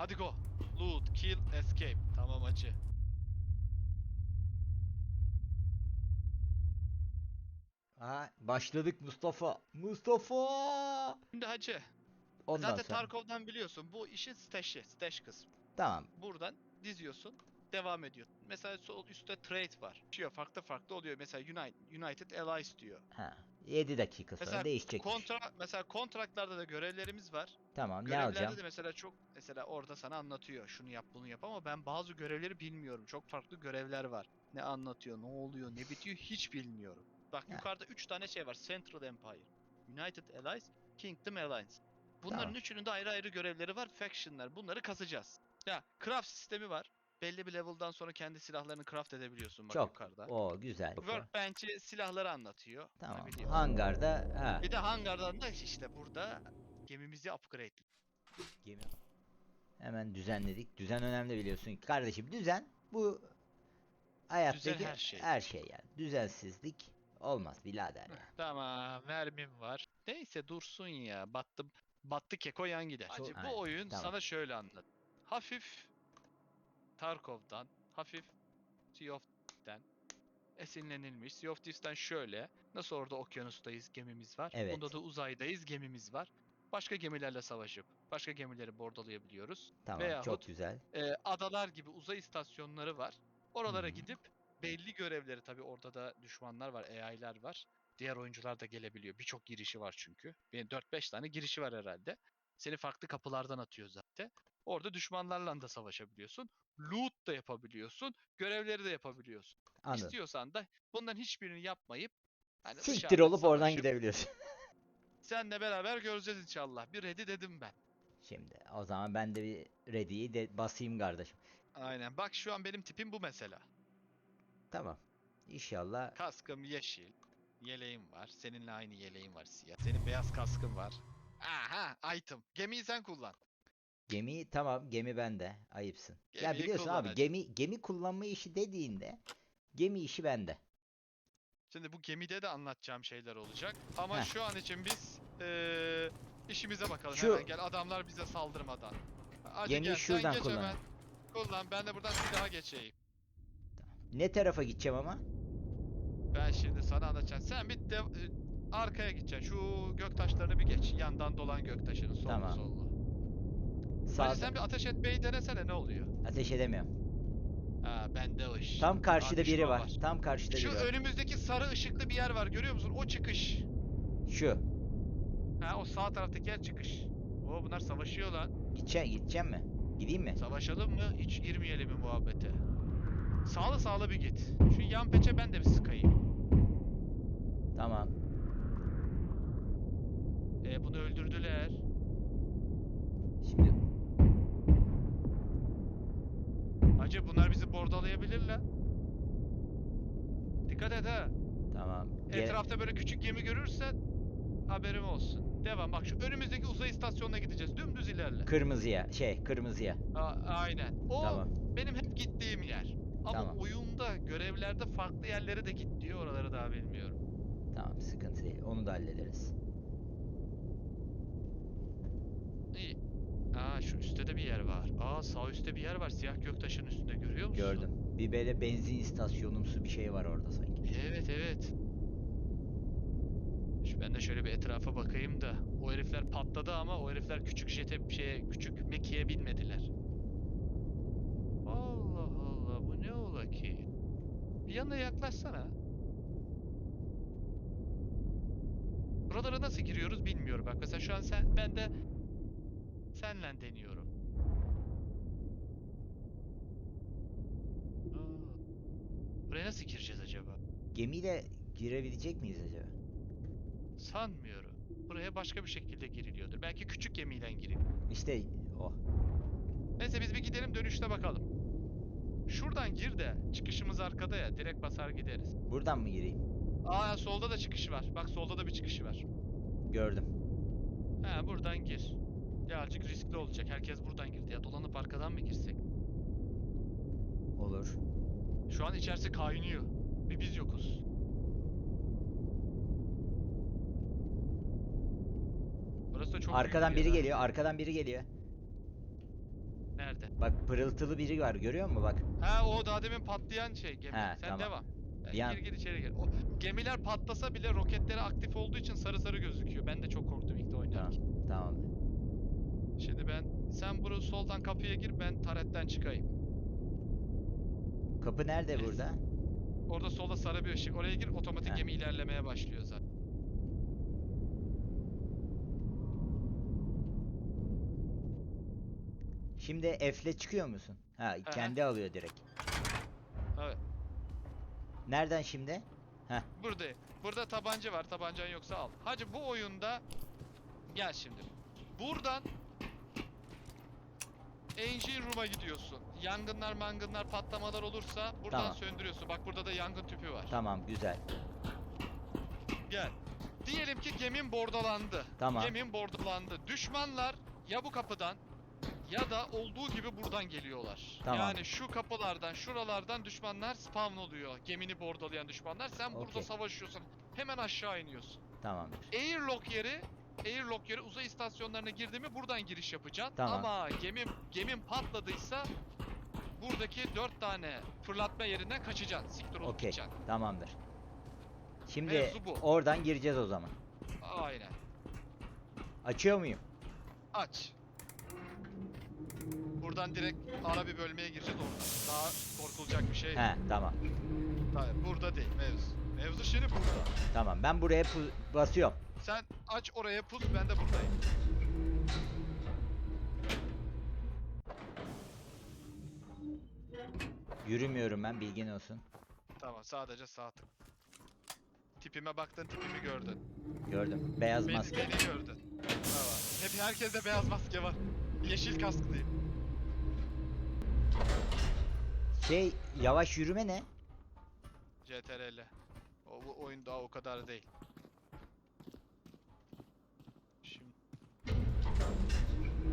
Hadi go. Loot, kill, escape. Tamam hacı. Ha, başladık Mustafa. Mustafa. Şimdi hacı. Ondan zaten sonra. Tarkov'dan biliyorsun. Bu işin stash'i, stash kısmı. Tamam. Buradan diziyorsun. Devam ediyor. Mesela sol üstte trade var. Şey farklı farklı oluyor. Mesela United, United Allies diyor. Ha. 7 dakika sonra Mesela değişecek. Kontra mesela kontratlarda da görevlerimiz var. Tamam ne alacağım? de mesela çok mesela orada sana anlatıyor. Şunu yap bunu yap ama ben bazı görevleri bilmiyorum. Çok farklı görevler var. Ne anlatıyor, ne oluyor, ne bitiyor hiç bilmiyorum. Bak Ya. yukarıda 3 tane şey var. Central Empire, United Allies, Kingdom Alliance. Bunların Tamam. üçünün de ayrı ayrı görevleri var. Faction'lar. Bunları kasacağız. Ya craft sistemi var. Belli bir level'dan sonra kendi silahlarını craft edebiliyorsun bak Çok. yukarıda. O güzel. Workbench'i silahları anlatıyor. Bunu Tamam. biliyorum. Hangarda ha. Bir de hangardan da işte burada gemimizi upgrade. Gemi. Hemen düzenledik. Düzen önemli biliyorsun. Kardeşim düzen bu hayattaki her şey. her şey yani. Düzensizlik olmaz birader. Tamam, mermim var. Neyse dursun ya. Battı battı keko yan gider. Aynen, bu oyun tamam. sana şöyle anlat. Hafif Tarkov'dan, hafif Sea of Thieves'ten esinlenilmiş. Sea of Thieves'ten şöyle. Nasıl orada okyanustayız, gemimiz var. Evet. Bunda da uzaydayız, gemimiz var. Başka gemilerle savaşıp başka gemileri bordalayabiliyoruz. Tamam Veyahut çok güzel. e, adalar gibi uzay istasyonları var. Oralara Hı. gidip belli görevleri tabii orada da düşmanlar var, AI'lar var. Diğer oyuncular da gelebiliyor. Birçok girişi var çünkü. Benim 4-5 tane girişi var herhalde. Seni farklı kapılardan atıyor zaten. Orada düşmanlarla da savaşabiliyorsun. Loot da yapabiliyorsun. Görevleri de yapabiliyorsun. Anladım. İstiyorsan da bunların hiçbirini yapmayıp hani Siktir olup oradan gidebiliyorsun. Seninle beraber göreceğiz inşallah. Bir ready dedim ben. Şimdi o zaman ben de bir ready'yi de basayım kardeşim. Aynen. Bak şu an benim tipim bu mesela. Tamam. İnşallah Kaskım yeşil. Yeleğim var. Seninle aynı yeleğim var siyah. Senin beyaz kaskın var. Aha item. Gemiyi sen kullan. gemi tamam gemi bende. Ayıpsın. ya Gemiyi biliyorsun kullan abi hacı. gemi gemi kullanma işi dediğinde gemi işi bende. Şimdi bu gemide de anlatacağım şeyler olacak. Ama Heh. şu an için biz eee, işimize bakalım. Şu- Hemen gel adamlar bize saldırmadan. Hadi Gemiyi gel, şuradan geç kullan. hemen. Kullan. Ben de buradan silaha geçeyim. Ne tarafa gideceğim ama? Ben şimdi sana anlatacağım. Sen bir de arkaya gideceksin. Şu göktaşlarını bir geç. Yandan dolan göktaşının sollu Tamam. sollu. Sağ Hadi sen bir ateş etmeyi denesene ne oluyor? ateş edemiyorum. Ha bende o iş. Tam karşıda biri düşman var. Tam karşıda Şu biri var. önümüzdeki sarı ışıklı bir yer var görüyor musun? O çıkış. Şu. Ha o sağ taraftaki yer çıkış. O bunlar savaşıyor lan. Gideceğim, gideceğim mi? Gideyim mi? Savaşalım mı? Hiç girmeyelim mi muhabbete? Sağlı sağlı bir git. Şu yan peçe ben de bir sıkayım. Tamam. E bunu öldürdüler. Şimdi Hacı bunlar bizi bordalayabilirler. Dikkat et ha. tamam. Gel- Etrafta böyle küçük gemi görürsen haberim olsun. Devam bak şu önümüzdeki uzay istasyonuna gideceğiz. Dümdüz ilerle. kırmızıya, şey, kırmızıya. A- aynen. O Tamam. benim hep gittiğim yer. Ama Tamam. oyunda görevlerde farklı yerlere de git diyor. Oraları daha bilmiyorum. Tamam, sıkıntı değil. Onu da hallederiz. İyi. Aa şu üstte de bir yer var. Aa sağ üstte bir yer var. Siyah göktaşın üstünde görüyor musun? Gördüm. Bir böyle benzin istasyonumsu bir şey var orada sanki. Evet evet. Şu ben de şöyle bir etrafa bakayım da. O herifler patladı ama o herifler küçük jete şeye küçük mekiğe binmediler. Allah Allah bu ne ola ki? Bir yanına yaklaşsana. Buralara nasıl giriyoruz bilmiyorum. Bak mesela şu an sen ben de senle deniyorum. Aa, Buraya nasıl gireceğiz acaba? Gemiyle girebilecek miyiz acaba? Sanmıyorum. Buraya başka bir şekilde giriliyordur. Belki küçük gemiyle giriliyor. İşte o. Neyse biz bir gidelim dönüşte bakalım. Şuradan gir de çıkışımız arkada ya direkt basar gideriz. Buradan mı gireyim? Aa solda da çıkışı var. Bak solda da bir çıkışı var. Gördüm. Ha buradan gir. Birazcık riskli olacak. Herkes buradan girdi ya. Dolanıp arkadan mı girsek? Olur. Şu an içerisi kaynıyor. Bir biz yokuz. Burası da çok büyük arkadan bir biri yer ha. geliyor, arkadan biri geliyor. herhalde. Bak pırıltılı biri var görüyor musun bak. Ha o daha demin patlayan şey gemi. He, Sen tamam. devam. Bir an- Gir gir içeri gir. O gemiler patlasa bile roketleri aktif olduğu için sarı sarı gözüküyor. Ben de çok korktum ilk de oynarken. Tamam. Şimdi ben sen bunu soldan kapıya gir ben taretten çıkayım. Kapı nerede Neyse. burada? Orada solda sarı bir ışık. Oraya gir otomatik Heh. gemi ilerlemeye başlıyor zaten. Şimdi F'le çıkıyor musun? Ha kendi alıyor direkt. Evet. Nereden şimdi? Burada. Burada tabanca var. Tabancan yoksa al. Hacı bu oyunda gel şimdi. Buradan Engine Room'a gidiyorsun. Yangınlar mangınlar patlamalar olursa buradan Tamam. söndürüyorsun. Bak burada da yangın tüpü var. Tamam güzel. Gel. Diyelim ki gemin bordalandı. Tamam. Gemin bordalandı. Düşmanlar ya bu kapıdan ya da olduğu gibi buradan geliyorlar. Tamam. Yani şu kapılardan, şuralardan düşmanlar spawn oluyor. Gemini bordalayan düşmanlar. Sen burada Okey. savaşıyorsun. Hemen aşağı iniyorsun. Tamamdır. Airlock yeri Airlock yeri uzay istasyonlarına girdi mi buradan giriş yapacaksın. Tamam. Ama gemin gemin patladıysa buradaki dört tane fırlatma yerinden kaçacaksın. Siktir olup Okey. gideceksin. Tamamdır. Şimdi Mevzu bu. oradan gireceğiz o zaman. Aynen. Açıyor muyum? Aç. Buradan direkt ara bir bölmeye gireceğiz oradan. Daha korkulacak bir şey. yok. He tamam. Hayır, burada değil mevzu. Mevzu şimdi burada. Tamam ben buraya pu- basıyorum. Sen aç oraya pus ben de buradayım. Yürümüyorum ben bilgin olsun. Tamam sadece sağ tık. Tipime baktın tipimi gördün. Gördüm. Beyaz Beni, maske. beni gördün. Tamam. Hep herkeste beyaz maske var. Yeşil kasklıyım. Şey yavaş yürüme ne? CTRL. O bu oyun daha o kadar değil.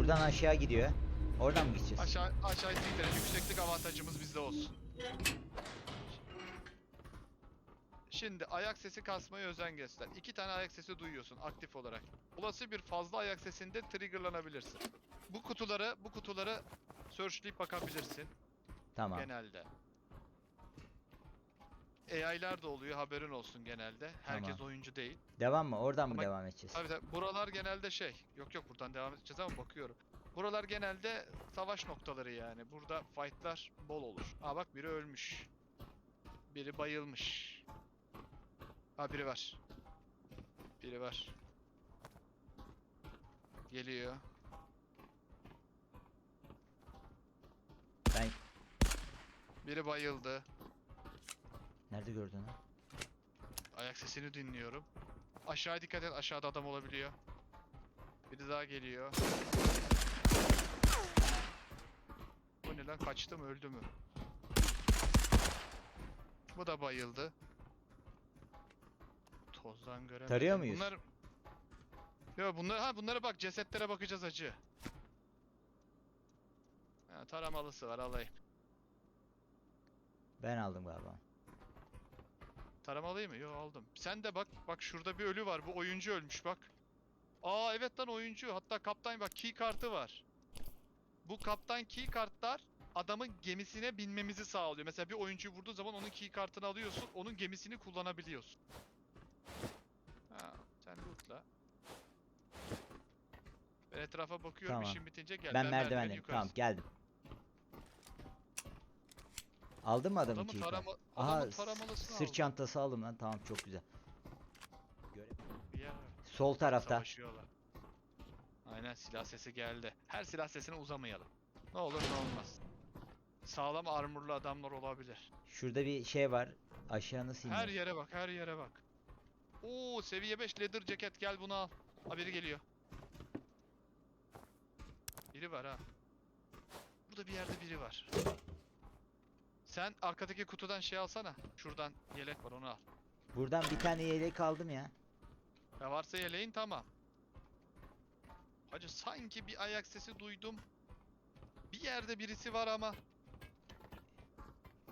Buradan aşağı gidiyor. Oradan mı gideceğiz? aşağı aşağı siktir. Yükseklik avantajımız bizde olsun. Şimdi ayak sesi kasmaya özen göster. İki tane ayak sesi duyuyorsun aktif olarak. Olası bir fazla ayak sesinde triggerlanabilirsin. Bu kutuları bu kutuları searchleyip bakabilirsin Tamam. genelde. AI'lar da oluyor haberin olsun genelde. Herkes Tamam. oyuncu değil. Devam mı? Oradan mı Ama- devam edeceğiz? Tabii tabii. Buralar genelde şey. Yok yok buradan devam edeceğiz ama bakıyorum. Buralar genelde savaş noktaları yani. Burada fightlar bol olur. Aa bak biri ölmüş. Biri bayılmış. Ha biri var. Biri var. Geliyor. Ben Biri bayıldı. Nerede gördün lan? Ayak sesini dinliyorum. Aşağı dikkat et. Aşağıda adam olabiliyor. Biri daha geliyor. Bu ne lan? Kaçtı mı? Öldü mü? Bu da bayıldı. Tozdan göremedim. Tarıyor muyuz? Bunlar... Yo bunlar ha bunlara bak cesetlere bakacağız acı. Ha, taramalısı var alayım. Ben aldım galiba. Taramalıyı mı? Yo aldım. Sen de bak. Bak şurada bir ölü var. Bu oyuncu ölmüş bak. Aa evet lan oyuncu. Hatta kaptan bak key kartı var. Bu kaptan key kartlar adamın gemisine binmemizi sağlıyor. Mesela bir oyuncuyu vurduğu zaman onun key kartını alıyorsun. Onun gemisini kullanabiliyorsun. Ha, sen lootla. Ben etrafa bakıyorum. Tamam. işim bitince gel. ben merdiven merdivendeyim. yukarı Tamam geldim. Aldın mı adamın Adamın tarama, Aha adamın taramalısını sırt aldım. çantası aldım lan. Tamam çok güzel. Göre- Ya. Sol tarafta. Savaşıyorlar. Aynen silah sesi geldi. Her silah sesine uzamayalım. Ne olur ne olmaz. Sağlam armorlu adamlar olabilir. Şurada bir şey var. Aşağı nasıl Her iniyor? yere bak, her yere bak. Oo, seviye 5 leather ceket gel bunu al. Ha biri geliyor. Biri var ha. Burada bir yerde biri var. Sen arkadaki kutudan şey alsana. Şuradan yelek var onu al. Buradan bir tane yelek aldım ya. Ya varsa yeleğin tamam. Hacı sanki bir ayak sesi duydum. Bir yerde birisi var ama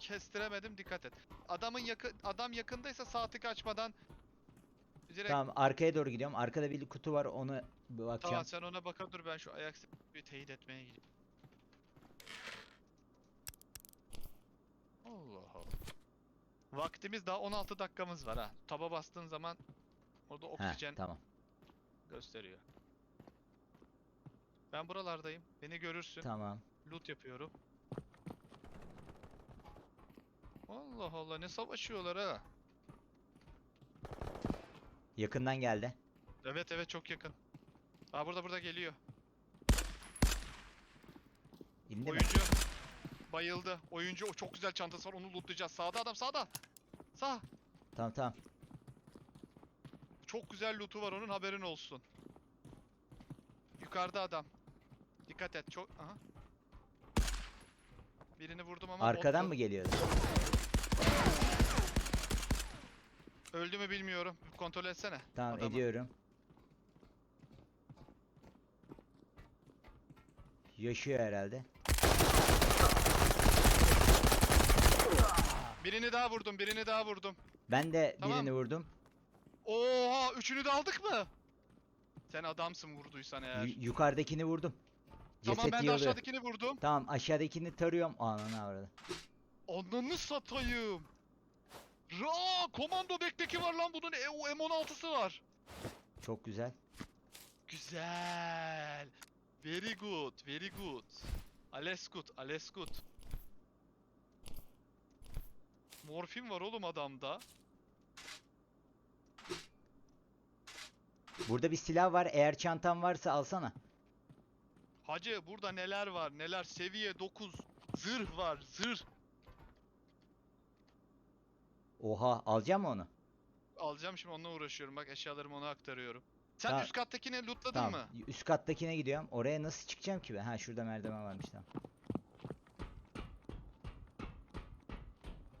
kestiremedim dikkat et. Adamın yakın adam yakındaysa sağ tık açmadan direkt Tamam arkaya doğru gidiyorum. Arkada bir kutu var onu bir tamam bakacağım. sen ona baka dur ben şu ayak sesini bir teyit etmeye gideyim. Vaktimiz daha 16 dakikamız var ha. Taba bastığın zaman orada Heh, oksijen tamam. gösteriyor. Ben buralardayım. Beni görürsün. Tamam. Loot yapıyorum. Allah Allah ne savaşıyorlar ha. Yakından geldi. Evet evet çok yakın. Aa burada burada geliyor. İndi mi? Oyuncu bayıldı. Oyuncu o çok güzel çantası var onu lootlayacağız. Sağda adam sağda. Sağ. Tamam tamam. Çok güzel lootu var onun haberin olsun. Yukarıda adam. Dikkat et çok. Aha. Birini vurdum ama Arkadan bottu. mı geliyordu? Öldü mü bilmiyorum. Kontrol etsene. Tamam adamı. ediyorum. Yaşıyor herhalde. Birini daha vurdum, birini daha vurdum. Ben de Tamam. birini vurdum. Oha, üçünü de aldık mı? Sen adamsın vurduysan eğer. Yu- yukarıdakini vurdum. tamam Ceset ben de yığılıyor. aşağıdakini vurdum. Tamam aşağıdakini tarıyorum. Ananı avradı. Ananı satayım. Ra, komando bekleki var lan bunun. E, o M16'sı var. Çok güzel. Güzel. Very good, very good. Alles gut, alles gut. Morfin var oğlum adamda. Burada bir silah var. Eğer çantan varsa alsana. Hacı burada neler var neler seviye 9 zırh var zırh. Oha alacağım mı onu? Alacağım şimdi onunla uğraşıyorum bak eşyalarımı ona aktarıyorum. Sen Tamam. üst kattakini lootladın Tamam. mı? Üst kattakine gidiyorum. Oraya nasıl çıkacağım ki ben? Ha şurada merdiven varmış tamam.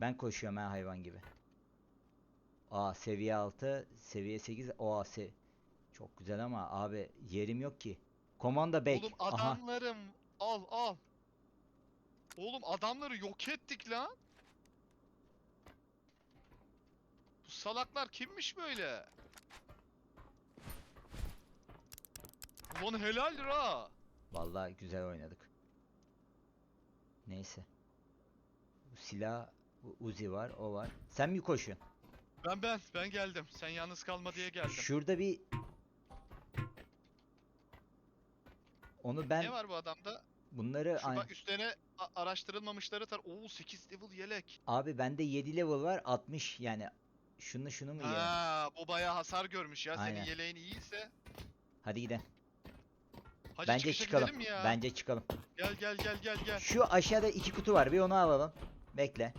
Ben koşuyorum ha hayvan gibi. Aa seviye 6, seviye 8. Oha se Çok güzel ama abi yerim yok ki. Komanda bek. Oğlum Aha. adamlarım al al. Oğlum adamları yok ettik lan. Bu salaklar kimmiş böyle? Ulan helal ra. Vallahi güzel oynadık. Neyse. Bu silah Uzi var, o var. Sen mi koşuyorsun? Ben ben ben geldim. Sen yalnız kalma diye geldim. Şurada bir Onu ben Ne var bu adamda? bunları Şu bak üstlerine a- araştırılmamışları tar. Oo 8 level yelek. abi bende 7 level var 60 yani şunu şunu mu yiyelim? Ha, bu bayağı hasar görmüş ya. Aynen. Senin yeleğin iyiyse. Hadi gidelim. Hacı Bence çıkışa çıkalım. gidelim ya. Bence çıkalım. Gel gel gel gel gel. Şu aşağıda iki kutu var. Bir onu alalım. Bekle.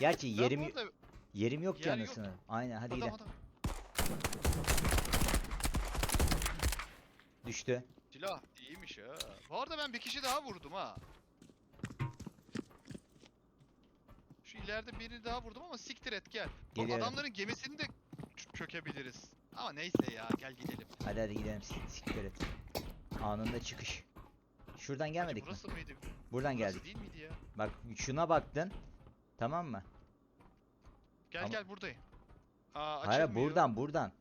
Gerçi yerim bu arada- yerim yok ki Yer yok. anasını. Aynen hadi adam gidelim. adam. Düştü. Silah iyiymiş ha. Bu arada ben bir kişi daha vurdum ha. Şu ileride birini daha vurdum ama siktir et gel. Bak Geliyorum. adamların gemisini de ç- çökebiliriz. Ama neyse ya gel gidelim. Hadi hadi gidelim. s- Siktir et. Anında çıkış. Şuradan gelmedik mi? burası mıydı? Buradan Burası geldik. değil miydi ya? Bak şuna baktın. Tamam mı? Gel Ama- gel buradayım. Aa Hayır açılmıyor. buradan buradan.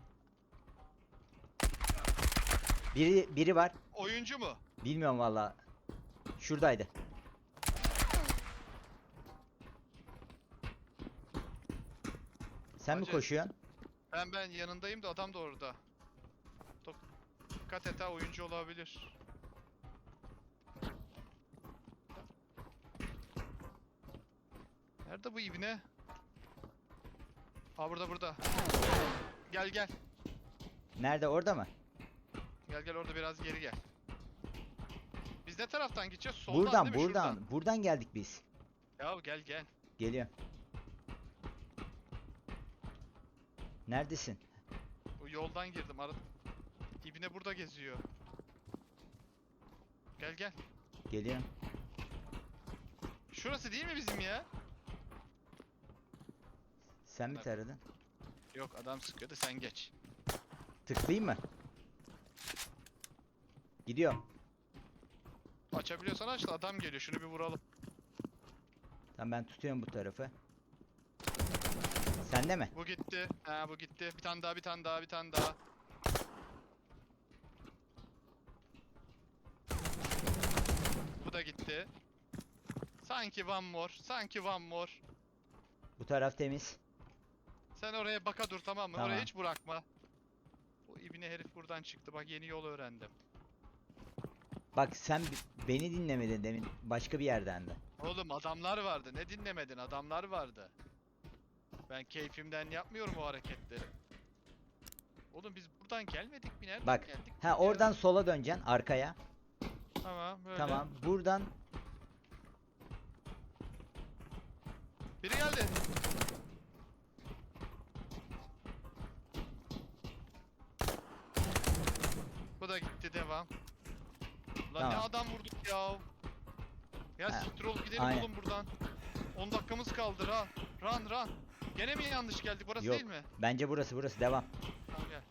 Biri biri var. Oyuncu mu? Bilmiyorum valla. Şuradaydı. Sen mi Hacı. koşuyorsun? Ben ben yanındayım da adam da orada. Tok- Dikkat et ha oyuncu olabilir. Nerede bu ibne? Aa burada burada. Gel gel. Nerede orada mı? Gel gel orada biraz geri gel. Biz ne taraftan gideceğiz? Soldan buradan değil mi? buradan. Şuradan. Buradan geldik biz. Ya gel gel. Geliyorum. Neredesin? Bu yoldan girdim. Ara... İbne burada geziyor. Gel gel. Geliyorum. Şurası değil mi bizim ya? Sen mi Evet. taradın? Yok adam sıkıyordu sen geç. Tıklayayım mı? Gidiyorum. Açabiliyorsan aç da adam geliyor. Şunu bir vuralım. Tamam ben tutuyorum bu tarafı. Sende mi? Bu gitti. Ha bu gitti. Bir tane daha, bir tane daha, bir tane daha. Bu da gitti. Sanki one more. Sanki one more. Bu taraf temiz. Sen oraya baka dur tamam mı? Tamam. Oraya hiç bırakma. Bu ibine herif buradan çıktı. Bak yeni yol öğrendim. Bak sen beni dinlemedin demin. Başka bir yerden de. Oğlum adamlar vardı. Ne dinlemedin? Adamlar vardı. Ben keyfimden yapmıyorum o hareketleri. Oğlum biz buradan gelmedik mi? Nereden Bak, geldik? Ha oradan sola döneceksin arkaya. Tamam böyle. Tamam. Buradan Biri geldi. Bu devam. Lan ne Tamam. adam vurduk ya. Ya Ha, siktir gidelim aynen. oğlum buradan. 10 dakikamız kaldı ha. Run run. Gene mi yanlış geldik? Burası Yok. değil mi? bence burası burası devam. Tamam gel.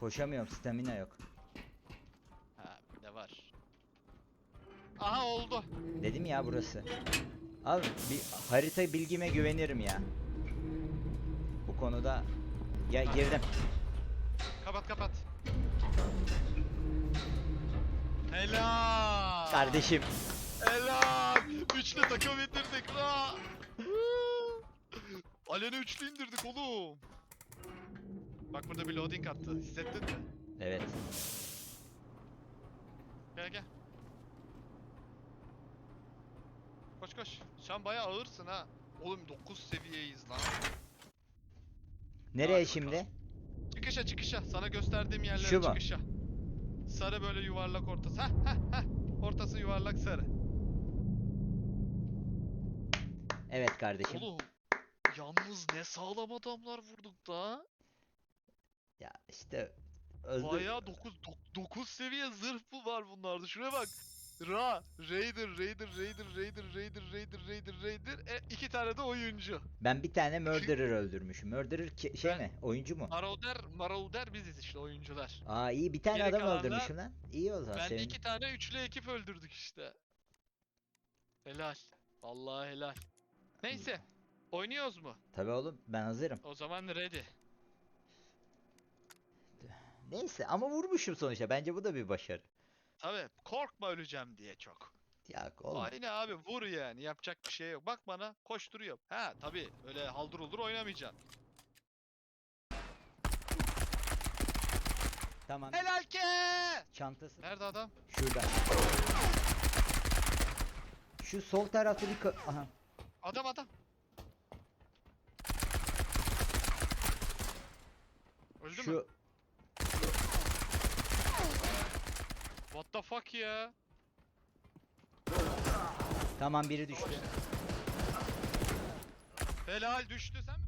Koşamıyorum stamina yok. Ha ne var? Aha oldu. Dedim ya burası. Abi bir harita bilgime güvenirim ya. Bu konuda ya girdim. Helal. Kardeşim Helal. Üçlü takım indirdik la. Alene üçlü indirdik oğlum. Bak burada bir loading attı. Hissettin mi? evet. Gel gel. Koş koş. Sen bayağı ağırsın ha. Oğlum 9 seviyeyiz lan. Nereye Hadi şimdi? Çıkışa çıkışa. Sana gösterdiğim yerlere Şu mu? çıkışa. Sarı böyle yuvarlak ortası. Heh heh. Ortası yuvarlak sarı. Evet kardeşim. Oğlum. Yalnız ne sağlam adamlar vurduk da. Ya işte öldü. Bayağı 9 9 seviye zırh bu var bunlarda. Şuraya bak. Ra, Raider, Raider, Raider, Raider, Raider, Raider, Raider, Raider. E, iki tane de oyuncu. Ben bir tane murderer öldürmüşüm. Murderer ki- şey Ben- mi? Oyuncu mu? Marauder, Marauder biziz işte oyuncular. Aa iyi bir tane Geri adam kalanlar- öldürmüşüm lan. İyi o zaman Ben de senin. iki tane üçlü ekip öldürdük işte. Helal. Vallahi helal. Neyse. Oynuyoruz mu? Tabii oğlum ben hazırım. O zaman ready. Neyse ama vurmuşum sonuçta. Bence bu da bir başarı. Tabii korkma öleceğim diye çok. Ya oğlum. Aynen abi vur yani yapacak bir şey yok. Bak bana koşturuyor. Ha tabii öyle haldır uldur oynamayacaksın. Tamam. Helal ke! Çantası Nerede adam? şurada. Şu sol tarafta bir ka- Aha. Adam adam. Öldü mü? Şu What the fuck ya? tamam biri düştü. Helal düştü sen mi?